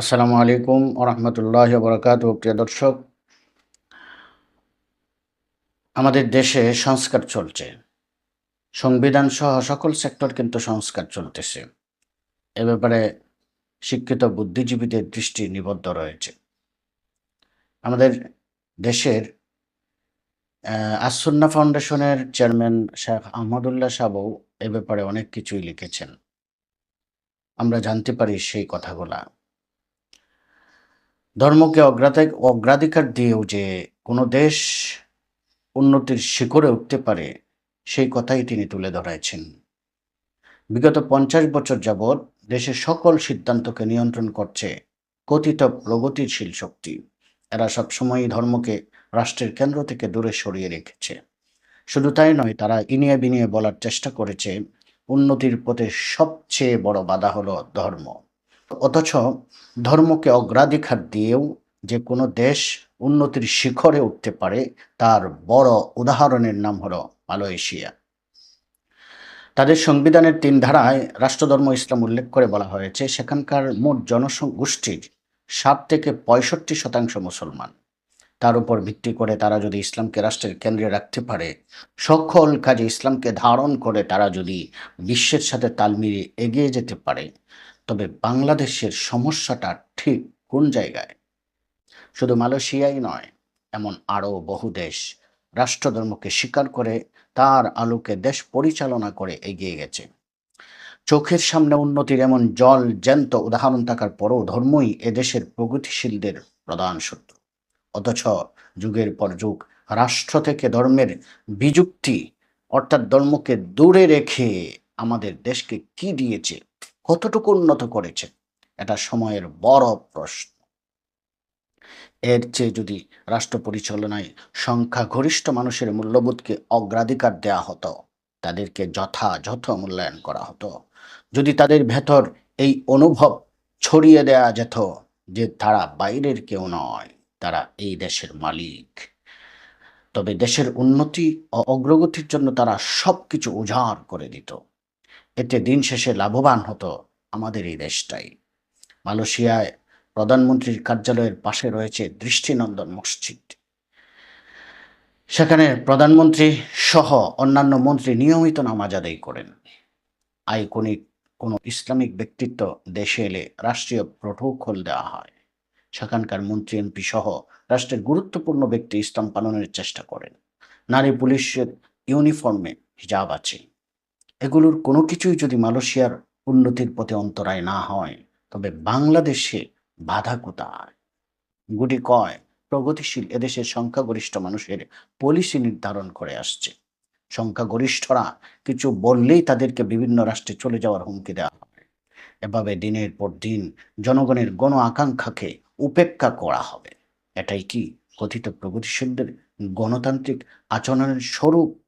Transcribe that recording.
আসসালামু আলাইকুম ওরহমতুল্লাহ বরকাত প্রিয় দর্শক। আমাদের দেশে সংস্কার চলছে। সংবিধান সহ সকল সেক্টর কিন্তু সংস্কার চলতেছে। এ ব্যাপারে শিক্ষিত বুদ্ধিজীবীদের দৃষ্টি নিবদ্ধ রয়েছে। আমাদের দেশের আসুন্না ফাউন্ডেশনের চেয়ারম্যান শেখ আহমদুল্লাহ সাবু এ ব্যাপারে অনেক কিছুই লিখেছেন। আমরা জানতে পারি সেই কথাগুলা। ধর্মকে অগ্রাধিক, অগ্রাধিকার দিয়েও যে কোনো দেশ উন্নতির শিখরে উঠতে পারে, সেই কথাই তিনি তুলে ধরেছেন। বিগত পঞ্চাশ বছর যাবৎ দেশের সকল সিদ্ধান্তকে নিয়ন্ত্রণ করছে কথিত প্রগতিশীল শক্তি। এরা সবসময়ই ধর্মকে রাষ্ট্রের কেন্দ্র থেকে দূরে সরিয়ে রেখেছে। শুধু তাই নয়, তারা ইনিয়ে বিনিয়ে বলার চেষ্টা করেছে, উন্নতির পথে সবচেয়ে বড় বাধা হলো ধর্ম। অথচ ধর্মকে অগ্রাধিকার দিয়েও যে কোনো দেশ উন্নতির শিখরে উঠতে পারে, তার বড় উদাহরণের নাম হলো মালয়েশিয়া। তাদের সংবিধানের তিন ধারায় রাষ্ট্রধর্ম ইসলাম উল্লেখ করে বলা হয়েছে, সেখানকার মোট জনগোষ্ঠীর ষাট থেকে পঁয়ষট্টি শতাংশ মুসলমান। তার উপর ভিত্তি করে তারা যদি ইসলামকে রাষ্ট্রের কেন্দ্রে রাখতে পারে, সকল কাজে ইসলামকে ধারণ করে তারা যদি বিশ্বের সাথে তাল মিলিয়ে এগিয়ে যেতে পারে তবে বাংলাদেশের সমস্যাটা ঠিক কোন জায়গায়? শুধু মালয়েশিয়াই নয়, এমন আরও বহু দেশ রাষ্ট্রধর্মকে স্বীকার করে তার আলোকে দেশ পরিচালনা করে এগিয়ে গেছে। চোখের সামনে উন্নতির এমন জল জ্যান্ত উদাহরণ থাকার পরও ধর্মই এদেশের প্রগতিশীলদের প্রধান শত্রু। অথচ যুগের পর যুগ রাষ্ট্র থেকে ধর্মের বিযুক্তি, অর্থাৎ ধর্মকে দূরে রেখে আমাদের দেশকে কি দিয়েছে কতটুকু উন্নত করেছে? এটা সময়ের বড় প্রশ্ন। এর চেয়ে যদি রাষ্ট্র পরিচালনায় সংখ্যাগরিষ্ঠ মানুষের মূল্যবোধকে অগ্রাধিকার দেয়া হতো, তাদেরকে যথাযথ মূল্যায়ন করা হতো। যদি তাদের ভেতর এই অনুভব ছড়িয়ে দেয়া যেত যে তারা বাইরের কেউ নয়, তারা এই দেশের মালিক। তবে দেশের উন্নতি ও অগ্রগতির জন্য তারা সব কিছু উজাড় করে দিত। এতে দিন শেষে লাভবান হতো আমাদের এই দেশটাই। মালয়েশিয়ায় প্রধানমন্ত্রীর কার্যালয়ের পাশে রয়েছে দৃষ্টিনন্দন মসজিদ। সেখানে প্রধানমন্ত্রী সহ অন্যান্য মন্ত্রী নিয়মিত নামাজ আদায় করেন। আইকনিক কোনো ইসলামিক ব্যক্তিত্ব দেশে এলে রাষ্ট্রীয় প্রোটোকল দেওয়া হয়। সেখানকার মন্ত্রী, এমপি সহ রাষ্ট্রের গুরুত্বপূর্ণ ব্যক্তি ইসলাম পালনের চেষ্টা করেন। নারী পুলিশের ইউনিফর্মে হিজাব আছে। এগুলোর কোনো কিছুই যদি মালয়েশিয়ার উন্নতির পথে অন্তরায় না হয়, তবে বাংলাদেশে বাধা কোথায়? গুটি কয়, প্রগতিশীল এদেশের সংখ্যাগরিষ্ঠ মানুষের পলিসি নির্ধারণ করে আসছে। সংখ্যাগরিষ্ঠরা কিছু বললেই তাদেরকে বিভিন্ন রাষ্ট্রে চলে যাওয়ার হুমকি দেওয়া হবে এভাবে দিনের পর দিন জনগণের গণ আকাঙ্ক্ষাকে উপেক্ষা করা হবে। এটাই কি কথিত প্রগতিশীলদের গণতান্ত্রিক আচরণের স্বরূপ?